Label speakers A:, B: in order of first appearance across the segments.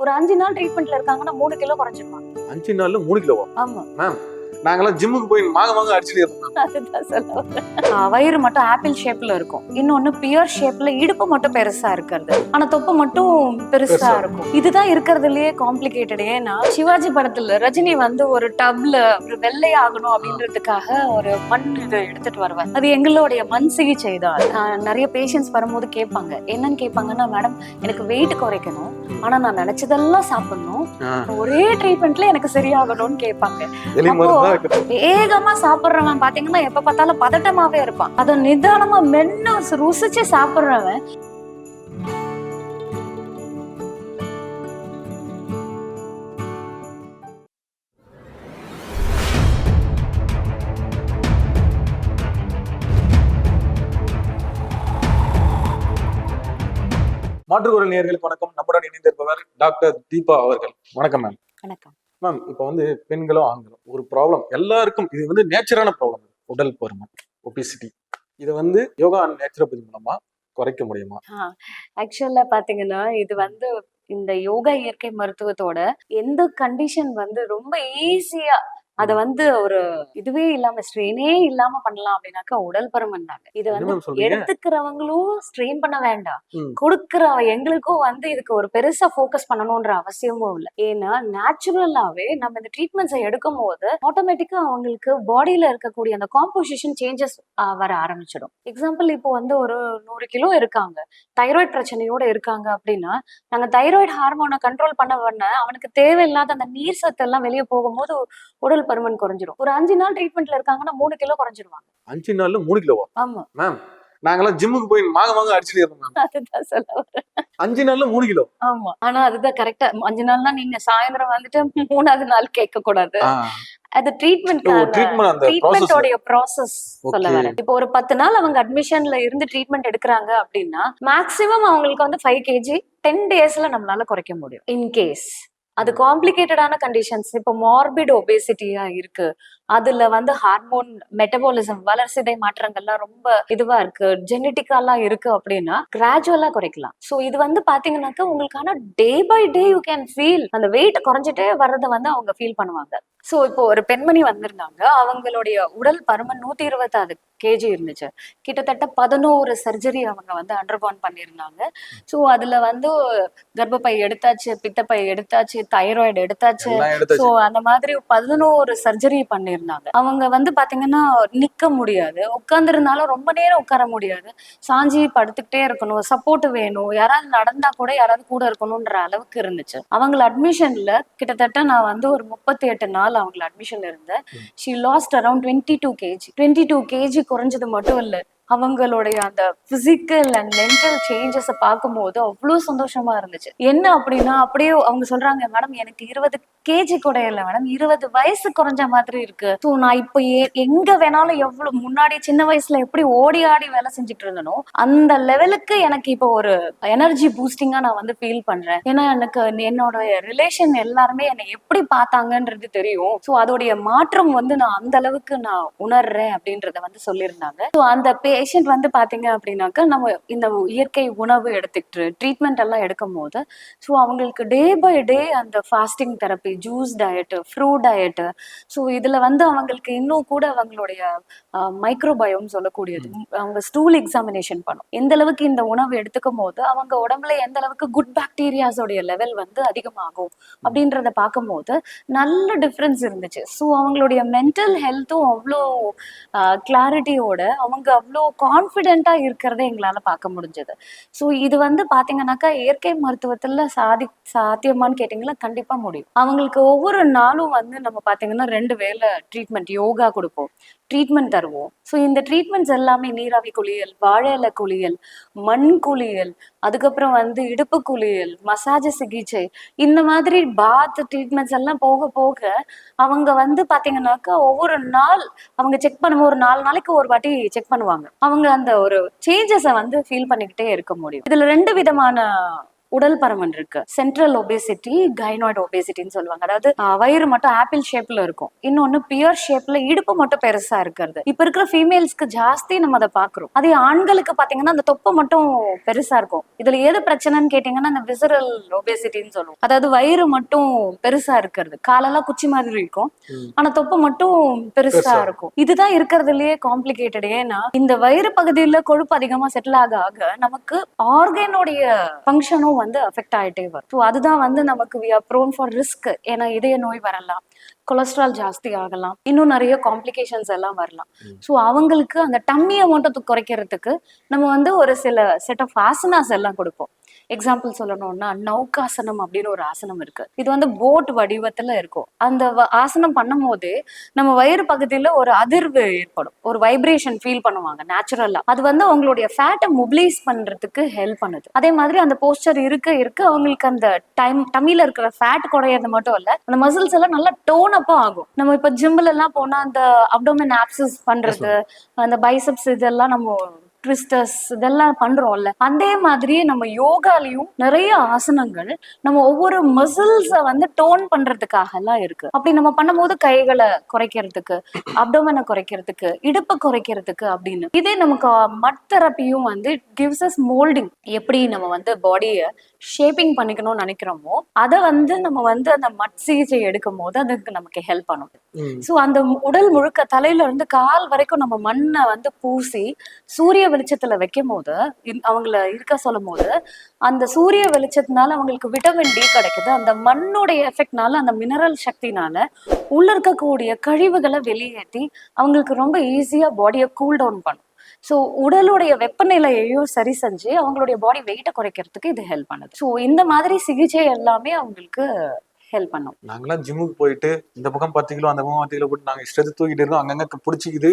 A: ஒரு அஞ்சு நாள் ட்ரீட்மெண்ட்ல இருக்காங்கன்னா மூணு கிலோ குறைஞ்சிருவாங்க
B: அஞ்சு நாள்ல மூணு கிலோவா?
A: ஆமா.
B: நாங்கெல்லாம் ஜிம்முக்கு போய் மாங்க மாங்க அடிச்சுட்டு இருந்தோம்.
A: வயிறு மட்டும் ஆப்பிள் ஷேப்ல இருக்கும். இன்னொன்னு பியர் ஷேப்ல இடுப்பு மட்டும் பெருசா இருக்கிறது. ஆனா தொப்பு மட்டும் பெருசா இருக்கும். இதுதான் இருக்கிறதுலயே காம்ப்ளிகேட்டட் ஏன்னா சிவாஜி படத்துல ரஜினி வந்து ஒரு டப்ல ஒரு வெள்ளை ஆகணும் அப்படின்றதுக்காக ஒரு மண் இது எடுத்துட்டு வருவார். அது எங்களுடைய மண் சிகிச்சை தான். நிறைய பேஷண்ட்ஸ் வரும்போது கேட்பாங்க. என்னன்னு கேட்பாங்கன்னா மேடம் எனக்கு வெயிட் குறைக்கணும். ஆனா நான் நினைச்சதெல்லாம் சாப்பிடணும். ஒரே ட்ரீட்மெண்ட்ல எனக்கு சரியாகணும்னு கேட்பாங்க. வேகமா சாப்பிடுறவன் பாத்தீங்கன்னா எப்ப பார்த்தாலும் பதட்டமாவே இருப்பான். அத நிதானமா மென்னு ருசிச்சு சாப்பிடுறவன்.
B: மாற்றுக்குரல் நேயர்களுக்கு வணக்கம். நம்முடன் இணைந்திருப்பவர் டாக்டர் தீபா அவர்கள். வணக்கம் மேம்.
A: வணக்கம்.
B: மேம் இப்போ வந்து பெண்களோ ஆண்களோ ஒரு ப்ராப்ளம் எல்லாருக்கும் இது வந்து நேச்சரான ப்ராப்ளம் உடல் பருமன் ஒபிசிட்டி இதை வந்து யோகா அண்ட் நேச்சுரோபதி மூலமா குறைக்க முடியுமா?
A: ஆக்சுவலா பாத்தீங்கன்னா இது வந்து இந்த யோகா இயற்கை மருத்துவத்தோட எந்த கண்டிஷன் வந்து ரொம்ப ஈஸியா அத வந்து ஒரு இதுவே இல்லாம ஸ்ட்ரெயினே இல்லாம பண்ணலாம் அப்படின்னாக்கா உடல் பருமன் தாங்க இது வந்து எடுத்துக்கிறவங்களும் ஸ்ட்ரெயின் பண்ண வேண்டாம். கொடுக்கிற எங்களுக்கும் வந்து இதுக்கு ஒரு பெருசா ஃபோக்கஸ் பண்ணணும்ன்ற அவசியமும் இல்லை. ஏன்னா நேச்சுரலாவே நம்ம இந்த ட்ரீட்மெண்ட்ஸை எடுக்கும் போது ஆட்டோமேட்டிக்கா அவங்களுக்கு பாடியில இருக்கக்கூடிய அந்த காம்போசிஷன் சேஞ்சஸ் வர ஆரம்பிச்சிடும். எக்ஸாம்பிள் இப்போ வந்து ஒரு நூறு கிலோ இருக்காங்க. தைராய்டு பிரச்சனையோட இருக்காங்க அப்படின்னா நாங்க தைராய்டு ஹார்மோனை கண்ட்ரோல் பண்ண பண்ண அவனுக்கு தேவையில்லாத அந்த நீர் சத்து எல்லாம் வெளியே போகும்போது உடல் பருமன் குறைஞ்சிரும். ஒரு அஞ்சு நாள் ட்ரீட்மெண்ட்ல இருக்காங்கன்னா மூணு கிலோ குறைஞ்சிருவாங்க.
B: அஞ்சு நாள்ல மூணு கிலோவா?
A: ஆமா.
B: மேம் நாங்கெல்லாம் ஜிம்முக்கு போய் மாங்க மாங்க அடிச்சுட்டு இருந்தோம்
A: அதுதான் சொல்ல.
B: அஞ்சு நாள்ல மூணு கிலோ?
A: ஆமா. ஆனா அதுதான் கரெக்டா அஞ்சு நாள்னா நீங்க சாயந்தரம் வந்துட்டு மூணாவது நாள் கேட்க கூடாது. அது ட்ரீட்மெண்ட்
B: ப்ராசஸ்
A: சொல்ல. வரேன். இப்போ ஒரு பத்து நாள் அவங்க அட்மிஷன்ல இருந்து ட்ரீட்மெண்ட் எடுக்கிறாங்க அப்படின்னா மேக்ஸிமம் அவங்களுக்கு வந்து ஃபைவ் கேஜி டென் டேஸ்ல நம்மளால குறைக்க முடியும். இன் கேஸ் அது காம்ப்ளிகேட்டடான கண்டிஷன்ஸ் இப்போ மார்பிட் ஒபேசிட்டியா இருக்கு. அதுல வந்து ஹார்மோன் மெட்டபாலிசம் வளர்சிதை மாற்றங்கள்லாம் ரொம்ப இதுவா இருக்கு. ஜெனட்டிக்காலாம் இருக்கு அப்படின்னா கிராஜுவலா குறைக்கலாம். ஸோ இது வந்து பாத்தீங்கன்னாக்கா உங்களுக்கான day by day you can feel அந்த வெயிட் குறைஞ்சிட்டே வர்றதை வந்து அவங்க ஃபீல் பண்ணுவாங்க. ஸோ இப்போ ஒரு பெண்மணி வந்திருந்தாங்க. அவங்களுடைய உடல் பருமன் நூத்தி இருபத்தாறு கேஜி இருந்துச்சு. கிட்டத்தட்ட பதினோரு சர்ஜரி அவங்க வந்து அண்டர்கான் பண்ணியிருந்தாங்க. ஸோ அதுல வந்து கர்ப்பப்பை எடுத்தாச்சு பித்தப்பை எடுத்தாச்சு தைராய்டு எடுத்தாச்சு.
B: எடுத்தாச்சு.
A: அந்த மாதிரி பதினோரு சர்ஜரி பண்ணியிருந்தாங்க அவங்க வந்து பாத்தீங்கன்னா நிக்க முடியாது. உட்கார்ந்துருந்தாலும் ரொம்ப நேரம் உட்கார முடியாது. சாஞ்சி படுத்துக்கிட்டே இருக்கணும். சப்போர்ட் வேணும். யாராவது நடந்தா கூட யாராவது கூட இருக்கணும்ன்ற அளவுக்கு இருந்துச்சு. அவங்கள அட்மிஷன்ல கிட்டத்தட்ட நான் வந்து ஒரு முப்பத்தி எட்டு நாள் அவங்கள அட்மிஷன்ல இருந்தேன். She lost around twenty two KG twenty two KG குறைஞ்சது மட்டும் இல்ல. அவங்களுடைய அந்த பிசிக்கல் அண்ட் மென்டல் சேஞ்சஸை பார்க்கும்போது அவ்வளோ சந்தோஷமா இருந்துச்சு. என்ன அப்படின்னா அப்படியே அவங்க சொல்றாங்க மேடம் எனக்கு இருபது கேஜி கூட இல்லை மேடம். இருபது வயசு குறைஞ்ச மாதிரி இருக்கு. ஸோ நான் இப்போ எங்க வேணாலும் எவ்வளவு முன்னாடி சின்ன வயசுல எப்படி ஓடி ஆடி வேலை செஞ்சுட்டு இருந்தனோ அந்த லெவலுக்கு எனக்கு இப்போ ஒரு எனர்ஜி பூஸ்டிங்கா நான் வந்து ஃபீல் பண்றேன். ஏன்னா எனக்கு என்னோட ரிலேஷன் எல்லாருமே என்னை எப்படி பார்த்தாங்கன்றது தெரியும். ஸோ அதோடைய மாற்றம் வந்து நான் அந்த அளவுக்கு நான் உணர்றேன் அப்படின்றத வந்து சொல்லியிருந்தாங்க. ஸோ அந்த பே பேஷண்ட் வந்து பாத்தீங்க அப்படின்னாக்கா நம்ம இந்த இயற்கை உணவு எடுத்துக்கிட்டு ட்ரீட்மெண்ட் எல்லாம் எடுக்கும் போது ஸோ அவங்களுக்கு டே பை டே அந்த fasting therapy juice diet fruit diet so இதுல வந்து அவங்களுக்கு இன்னும் கூட அவங்களுடைய மைக்ரோபயோம் சொல்லக்கூடியது. அவங்க ஸ்டூல் எக்ஸாமினேஷன் பண்ணும். எந்த அளவுக்கு இந்த உணவு எடுத்துக்கும் போது அவங்க உடம்புல எந்த அளவுக்கு குட் பாக்டீரியாஸோடைய லெவல் வந்து அதிகமாகும் அப்படின்றத பார்க்கும்போது நல்ல டிஃப்ரென்ஸ் இருந்துச்சு. ஸோ அவங்களுடைய மென்டல் ஹெல்த்தும் அவ்வளோ கிளாரிட்டியோட அவங்க அவ்வளோ கான்ஃபிடென்ட்டாக இருக்கிறத எங்களால் பார்க்க முடிஞ்சது. ஸோ இது வந்து பார்த்தீங்கன்னாக்கா இயற்கை மருத்துவத்தில் சாதி சாத்தியமான்னு கேட்டிங்கன்னா கண்டிப்பாக முடியும். அவங்களுக்கு ஒவ்வொரு நாளும் வந்து நம்ம பார்த்தீங்கன்னா ரெண்டு வேளை ட்ரீட்மெண்ட் யோகா கொடுப்போம். ட்ரீட்மெண்ட் தருவோம். ஸோ இந்த ட்ரீட்மெண்ட்ஸ் எல்லாமே நீராவி குளியல் வாழை இலை குளியல் மண் குளியல் அதுக்கப்புறம் வந்து இடுப்பு குளியல் மசாஜ் சிகிச்சை இந்த மாதிரி பாத் ட்ரீட்மெண்ட்ஸ் எல்லாம் போக போக அவங்க வந்து பார்த்தீங்கன்னாக்கா ஒவ்வொரு நாள் அவங்க செக் பண்ணும் ஒரு நாலு நாளைக்கு ஒரு வாட்டி செக் பண்ணுவாங்க. அவங்க அந்த ஒரு சேஞ்சஸை வந்து ஃபீல் பண்ணிக்கிட்டே இருக்க முடியும். இதுல ரெண்டு விதமான உடல் பருமன் இருக்கு. சென்ட்ரல் ஒபேசிட்டி கைனாய்டு ஒபேசிட்டின்னு சொல்லுவாங்க. அதாவது வயிறு மட்டும் ஆப்பிள் ஷேப்ல இருக்கும். இன்னொன்னு பியர் ஷேப்ல இடுப்பு மட்டும் பெருசா இருக்கிறது. இப்ப இருக்கிற ஃபீமேல்ஸ்க்கு ஜாஸ்தி நம்ம அதை பாக்குறோம். அதே ஆண்களுக்கு பாத்தீங்கன்னா அந்த தொப்பை மட்டும் பெருசா இருக்கும். இதுல எது பிரச்சனைன்னு கேட்டீங்கன்னா அந்த விசரல் ஒபேசிட்டின்னு சொல்லுவோம். அதாவது வயிறு மட்டும் பெருசா இருக்கிறது. காலெல்லாம் குச்சி மாதிரி இருக்கும். ஆனா தொப்பை மட்டும் பெருசா
B: பெருசா
A: இருக்கும். இதுதான் இருக்கிறதுலயே காம்ப்ளிகேட்டட் ஏன்னா இந்த வயிறு பகுதியில கொழுப்பு அதிகமா செட்டில் ஆக ஆக நமக்கு ஆர்கனோடைய ஃபங்க்ஷனும் வந்து அஃபெக்ட் ஆயிட்டே வரும். ஸோ அதுதான் வந்து நமக்கு we are prone for risk ஏன்னா இதய நோய் வரலாம் கொலஸ்ட்ரால் ஜாஸ்தி ஆகலாம் இன்னும் நிறைய காம்ப்ளிகேஷன்ஸ் எல்லாம் வரலாம். ஸோ அவங்களுக்கு அந்த டம்மி அமௌண்ட்டை குறைக்கிறதுக்கு நம்ம வந்து ஒரு சில செட் ஆஃப் ஆசனாஸ் எல்லாம் கொடுப்போம். எக்ஸாம்பிள் சொல்லணும்னா நௌகாசனம் அப்படின்னு ஒரு ஆசனம் இருக்கு. இது வந்து போட் வடிவத்துல இருக்கும். அந்த ஆசனம் பண்ணும்போது நம்ம வயிறு பகுதியில ஒரு அதிர்வு ஏற்படும். ஒரு வைப்ரேஷன் ஃபீல் பண்ணுவாங்க நேச்சுரலா அது வந்து அவங்களுடைய ஃபேட்டை மொபிலைஸ் பண்றதுக்கு ஹெல்ப் பண்ணுது. அதே மாதிரி அந்த போஸ்டர் இருக்க இருக்க அவங்களுக்கு அந்த டைம் டம்மில இருக்கிற ஃபேட் குறையறது மட்டும் இல்ல அந்த மசில்ஸ் எல்லாம் நல்லா டோன் அப்போ ஆகும். நம்ம இப்ப ஜிம்ல எல்லாம் போனா அந்த அப்டோமன் ஆப்சஸ் பண்றது அந்த பைசப்ஸ் இதெல்லாம் நம்ம ட்விஸ்டர்ஸ் இதெல்லாம் பண்றோம்ல. அதே மாதிரி நம்ம யோகாலையும் நிறைய ஆசனங்கள் நம்ம ஒவ்வொரு மசில்ஸ வந்து டோன் பண்றதுக்காக எல்லாம் இருக்கு. அப்படி நம்ம பண்ணும்போது கைகளை குறைக்கிறதுக்கு அப்டோமனை குறைக்கிறதுக்கு இடுப்பை குறைக்கிறதுக்கு அப்படின்னு. இதே நமக்கு மட் தெரப்பியும் வந்து கிவ்ஸ் அஸ் மோல்டிங் எப்படி நம்ம வந்து பாடியை ஷேப்பிங் பண்ணிக்கணும்னு நினைக்கிறோமோ அதை வந்து நம்ம வந்து அந்த மட் சிகிச்சை எடுக்கும் போது அதுக்கு நமக்கு ஹெல்ப் பண்ணும். ஸோ அந்த உடல் முழுக்க தலையில இருந்து கால் வரைக்கும் நம்ம மண்ணை வந்து பூசி சூரிய வெளிச்சத்துல வைக்கும் போது அவங்கள இருக்க சொல்லும் போது அந்த சூரிய வெளிச்சத்தினால அவங்களுக்கு விட்டமின் டி கிடைக்குது. அந்த மண்ணுடைய எஃபெக்ட்னால அந்த மினரல் சக்தினால உள்ள இருக்கக்கூடிய கழிவுகளை வெளியேற்றி அவங்களுக்கு ரொம்ப ஈஸியா பாடியை கூல் டவுன் பண்ணும். ஸோ உடலுடைய வெப்பநிலையையும் சரி செஞ்சு அவங்களுடைய பாடி வெயிட்டை குறைக்கிறதுக்கு இது ஹெல்ப் பண்ணுது. ஸோ இந்த மாதிரி சிகிச்சை எல்லாமே அவங்களுக்கு ஹெல்ப் பண்ணும்.
B: நாங்கெல்லாம் ஜிம்முக்கு போயிட்டு இந்த பக்கம் பத்து கிலோ அந்த பக்கம் பத்து கிலோ போட்டு நாங்க இஷ்டத்தை தூக்கிட்டு இருக்கோம். அங்கங்க பிடிச்சிக்குது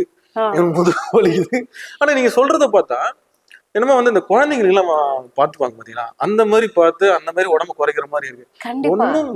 B: முதுகு வலிக்குது. ஆனா நீங்க சொல்றத பார்த்தா என்னமோ வந்து இந்த குழந்தைங்க எல்லாம் பார்த்துப்பாங்க பாத்தீங்களா? அந்த மாதிரி பார்த்து அந்த மாதிரி உடம்பு குறைக்கிற மாதிரி இருக்கு. ஒண்ணும்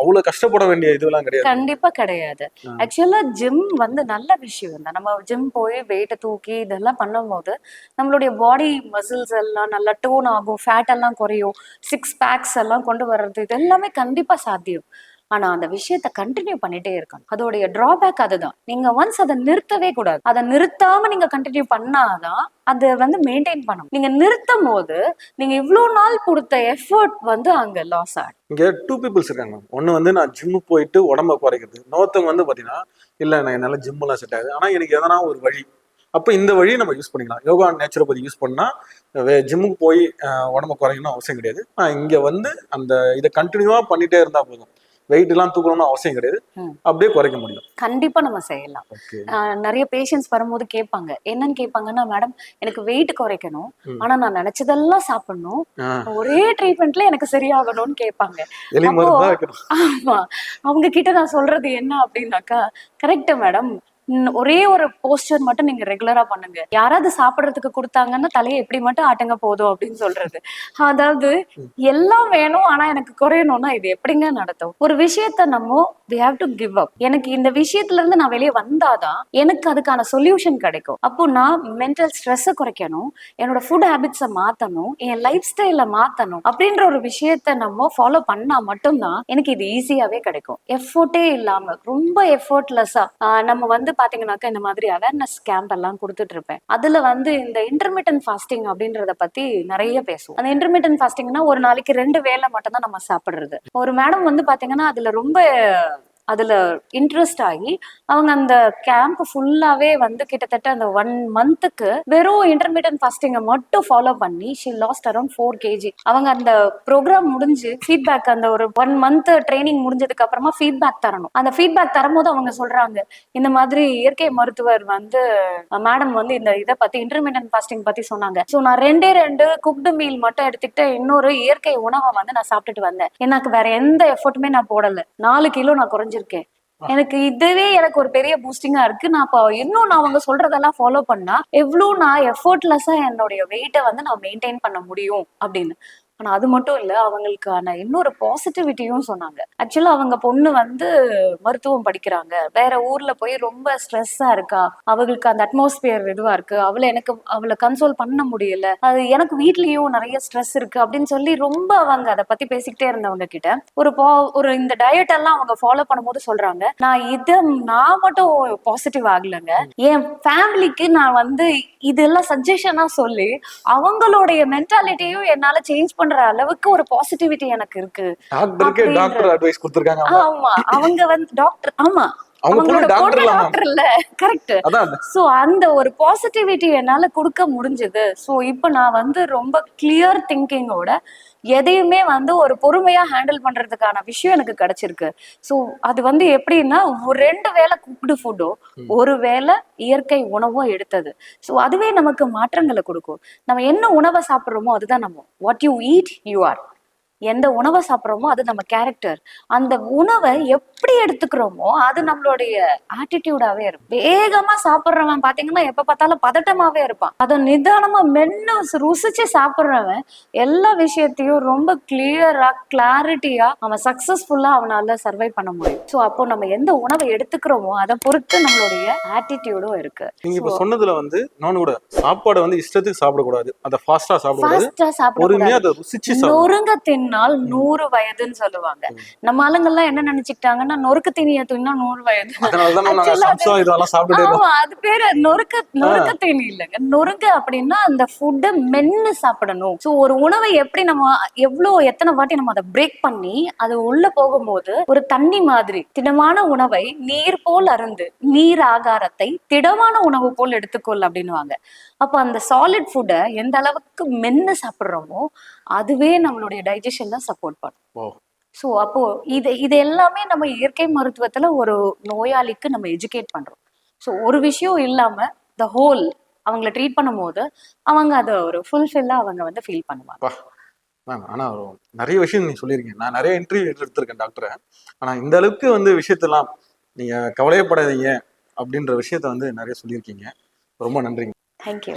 B: அவ்வளவு கஷ்டப்பட வேண்டிய இதெல்லாம் கிடையாது.
A: கண்டிப்பா கிடையாது. ஆக்சுவலா ஜிம் வந்து நல்ல விஷயம் தான். நம்ம ஜிம் போய் வெயிட்டை தூக்கி இதெல்லாம் பண்ணும்போது நம்மளுடைய பாடி மசில்ஸ் எல்லாம் நல்லா டோன் ஆகும் ஃபேட் எல்லாம் குறையும் சிக்ஸ் பேக்ஸ் எல்லாம் கொண்டு வர்றது இது எல்லாமே கண்டிப்பா சாத்தியம். ஆனா அந்த விஷயத்த கண்டினியூ பண்ணிட்டே இருக்கணும். அதோடைய டிராபேக் அதுதான். நீங்க ஒன்ஸ் அதை நிறுத்தவே கூடாது. அதை நிறுத்தாம நீங்க கண்டினியூ பண்ணாதான் அதை வந்து மெயின்டைன் பண்ணணும். நீங்க நிறுத்தும் போது நீங்க இவ்வளவு நாள் கொடுத்த எஃபர்ட் வந்து அங்க லாஸ் ஆகும்
B: இங்க டூ பீப்புள்ஸ் இருக்காங்க. ஒன்னு வந்து நான் ஜிம்மு போயிட்டு உடம்ப குறைக்கிறது. இன்னொருத்தவங்க வந்து பாத்தீங்கன்னா இல்ல நான் என்னால ஜிம் எல்லாம் செட் ஆகுது. ஆனா எனக்கு எதனா ஒரு வழி. அப்ப இந்த வழியை நம்ம யூஸ் பண்ணிக்கலாம். யோகா நேச்சுரோபதி யூஸ் பண்ணா ஜிம்முக்கு போய் உடம்ப குறையணும்னு அவசியம் கிடையாது. நான் இங்க வந்து அந்த இதை கண்டினியூவா பண்ணிட்டே இருந்தா போதும். வெயிட் எல்லாம் தூக்கணும்னு அவசியம் கிடையாது. அப்படியே குறைக்க முடியும்.
A: கண்டிப்பா நம்ம செய்யலாம். நிறைய பேஷண்ட்ஸ் வரும்போது கேட்பாங்க. என்னன்னு கேட்பாங்கன்னா மேடம் எனக்கு வெயிட் குறைக்கணும். ஆனா நான் நினைச்சதெல்லாம் சாப்பிடணும். ஒரே ட்ரீட்மெண்ட்ல எனக்கு சரியாகணும்னு கேட்பாங்க. ஆமா. அவங்க கிட்ட நான் சொல்றது என்ன அப்படின்னாக்கா கரெக்ட் மேடம். ஒரே ஒரு போஸ்டர் மட்டும் நீங்க ரெகுலரா பண்ணுங்க. யாராவது சாப்பிடுறதுக்கு கொடுத்தாங்கன்னா தலையை எப்படி மட்டும் ஆட்டுங்க போதும் அப்படின்னு சொல்றது. அதாவது எல்லாம் வேணும் ஆனா எனக்கு குறையணும்னா இது எப்படிங்க நடத்தும்? ஒரு விஷயத்த நம்ம we have to give up எனக்கு இந்த விஷயத்துல இருந்து நான் வெளியே வந்தாதான் எனக்கு அதுக்கான சொல்யூஷன் கிடைக்கும். அப்போ நான் மென்டல் ஸ்ட்ரெஸ்ஸை குறைக்கணும் என்னோட ஃபுட் ஹேபிட்ஸை மாத்தணும் என் லைஃப் ஸ்டைல மாத்தணும் அப்படின்ற ஒரு விஷயத்த நம்ம ஃபாலோ பண்ணா மட்டும்தான் எனக்கு இது ஈஸியாவே கிடைக்கும். எஃபோர்ட்டே இல்லாம ரொம்ப எஃபோர்ட்லெஸ்ஸா நம்ம வந்து பாத்தீங்கன்னாக்கா இந்த மாதிரி அவேர்னஸ் கேம்ப் எல்லாம் கொடுத்துட்டு இருப்பேன் அதுல வந்து இந்த இன்டர்மீடியன் ஃபாஸ்டிங் அப்படின்றத பத்தி நிறைய பேசுவோம். அந்த இன்டர்மீடியன் ஃபாஸ்டிங்னா ஒரு நாளைக்கு ரெண்டு வேளை மட்டும் தான் நம்ம சாப்பிடுறது. ஒரு மேடம் வந்து பாத்தீங்கன்னா அதுல ரொம்ப அதுல இன்ட்ரெஸ்ட் ஆகி அவங்க அந்த கேம்ப் ஃபுல்லாவே வந்து கிட்டத்தட்ட அந்த ஒன் மந்த்துக்கு வெறும் இன்டர்மீடியன் ஃபாஸ்டிங்கை மட்டும் ஃபாலோ பண்ணி she lost around four KG அவங்க அந்த ப்ரோக்ராம் முடிஞ்சு ஃபீட்பேக் அந்த ஒரு ஒன் மந்த் ட்ரைனிங் முடிஞ்சதுக்கு அப்புறமா ஃபீட்பேக் தரணும். அந்த ஃபீட்பேக் தரும்போது அவங்க சொல்றாங்க இந்த மாதிரி இயற்கை மருத்துவர் வந்து மேடம் வந்து இந்த இதை பத்தி இன்டர்மீடியன் ஃபாஸ்டிங் பத்தி சொன்னாங்க. ஸோ நான் ரெண்டே ரெண்டு குக்டு மீல் மட்டும் எடுத்துக்கிட்டு இன்னொரு இயற்கை உணவை வந்து நான் சாப்பிட்டுட்டு வந்தேன். எனக்கு வேற எந்த எஃபர்ட்டுமே நான் போடல. நாலு கிலோ நான் குறைஞ்சிருக்கேன் எனக்கு இதுவே எனக்கு ஒரு பெரிய பூஸ்டிங்கா இருக்கு. நான் இப்போ இன்னும் நான் அவங்க சொல்றதெல்லாம் ஃபாலோ பண்ணா எவ்வளவு நான் எஃபர்ட்லெஸ்ஸா என்னுடைய வெயிட்டை வந்து நான் மெயின்டைன் பண்ண முடியும் அப்படின்னு. ஆனால் அது மட்டும் இல்ல அவங்களுக்கான இன்னொரு பாசிட்டிவிட்டியும் சொன்னாங்க. ஆக்சுவலா அவங்க பொண்ணு வந்து மருத்துவம் படிக்கிறாங்க. வேற ஊர்ல போய் ரொம்ப ஸ்ட்ரெஸ்ஸா இருக்கா? அவங்களுக்கு அந்த அட்மாஸ்பியர் இதுவாக இருக்கு. அவளை எனக்கு அவளை கன்சோல் பண்ண முடியல. அது எனக்கு வீட்லயும் நிறைய ஸ்ட்ரெஸ் இருக்கு அப்படின்னு சொல்லி ரொம்ப அவங்க அதை பத்தி பேசிக்கிட்டே இருந்தவங்க கிட்ட ஒரு ஒரு இந்த டயட் எல்லாம் அவங்க ஃபாலோ பண்ணும்போது சொல்றாங்க. நான் இது நான் மட்டும் பாசிட்டிவ் ஆகலைங்க. என் ஃபேமிலிக்கு நான் வந்து இதெல்லாம் சஜஷனா சொல்லி அவங்களுடைய மென்டாலிட்டியும் என்னால சேஞ்ச் பண்ற அளவுக்கு ஒரு பாசிட்டிவிட்டி எனக்கு இருக்கு.
B: டாக்டருக்கே டாக்டர் அட்வைஸ் கொடுத்துருக்காங்க.
A: ஆமா அவங்க வந்து டாக்டர் ஆமா. அவங்களோட
B: டாக்டர்
A: இல்ல. கரெக்ட் சோ அந்த ஒரு பாசிட்டிவிட்டி என்னால கொடுக்க முடிஞ்சது. சோ இப்போ நான் வந்து ரொம்ப கிளியர் திங்கிங்கோட எதையுமே வந்து ஒரு பொறுமையா ஹேண்டில் பண்றதுக்கான விஷயம் எனக்கு கிடைச்சிருக்கு. சோ அது வந்து எப்படின்னா ஒரு ரெண்டு வேளை குக்டு ஃபுட்டோ ஒரு வேளை இயற்கை உணவோ எடுத்தது. சோ அதுவே நமக்கு மாற்றங்களை கொடுக்கும். நம்ம என்ன உணவை சாப்பிடுறோமோ அதுதான் நம்ம. What you eat you are எந்த உணவை சாப்பிட்றோமோ அது நம்ம கேரக்டர் அந்த உணவை எப்படி எடுத்துக்கிறோமோ அது நம்மளுடைய ஆட்டிடியூடாவே இருக்கும் வேகமா சாப்பிட்றவன் பாத்தீங்கன்னா எப்ப பார்த்தாலும் பதட்டமாவே இருப்பான். அதை நிதானமா மென்னு ருசிச்சு சாப்பிட்றவன் எல்லா விஷயத்தையும் ரொம்ப கிளியரா கிளாரிட்டியா அவன் சக்சஸ்ஃபுல்லா அவனால சர்வை பண்ண முடியும். ஸோ அப்போ நம்ம எந்த உணவை எடுத்துக்கிறோமோ அதை பொறுத்து நம்மளுடைய ஆட்டிடியூடும் இருக்கு.
B: நீங்க இப்ப சொன்னதுல வந்து இன்னொன்னு கூட சாப்பாடை வந்து இஷ்டத்துக்கு சாப்பிடக்கூடாது. அதை ஃபாஸ்டா சாப்பிடக்கூடாது. பொறுமையா அதை ருசிச்சு
A: நொறுங்க தின்னால் நூறு வயதுன்னு சொல்லுவாங்க. நம்ம ஆளுங்கெல்லாம் என்ன நினைச்சுக்கிட்டாங்கன்னா நொறுக்கு திணிய தின்னா நூறு வயது. அது- பேரு நொறுக்க நொறுக்க தீனி இல்லைங்க. நொறுங்க அப்படின்னா அந்த ஃபுட்டை மென்னு சாப்பிடணும். சோ ஒரு உணவை எப்படி நம்ம எவ்வளவு எத்தனை வாட்டி நம்ம அதை பிரேக் பண்ணி அது உள்ள போகும்போது ஒரு தண்ணி மாதிரி திடமான உணவை நீர் போல் அருந்து நீர் ஆகாரத்தை திடமான உணவு போல் எடுத்துக்கொள் அப்படின்னுவாங்க. அப்ப அந்த சாலிட் ஃபுட்டை எந்த அளவுக்கு மென்னு சாப்பிடுறோமோ அதுவே நம்மளுடைய டைஜஷன் தான் சப்போர்ட் பண்ணும். ஸோ அப்போ இது இது எல்லாமே நம்ம இயற்கை மருத்துவத்துல ஒரு நோயாளிக்கு நம்ம எஜுகேட் பண்றோம். ஸோ ஒரு விஷயம் இல்லாம த ஹோல் அவங்கள ட்ரீட் பண்ணும்போது அவங்க அதை ஒரு ஃபுல்ஃபில்லா அவங்க வந்து ஃபீல் பண்ணுவாங்க.
B: மேம் ஆனா ஒரு நிறைய விஷயம் நீங்க சொல்லியிருக்கீங்க. நான் நிறைய இன்டர்வியூ எடுத்திருக்கேன் டாக்டரை ஆனா இந்த அளவுக்கு வந்து விஷயத்தெல்லாம் நீங்க கவலையப்படாதீங்க அப்படின்ற விஷயத்த வந்து நிறைய சொல்லியிருக்கீங்க. ரொம்ப நன்றிங்க.
A: Thank you.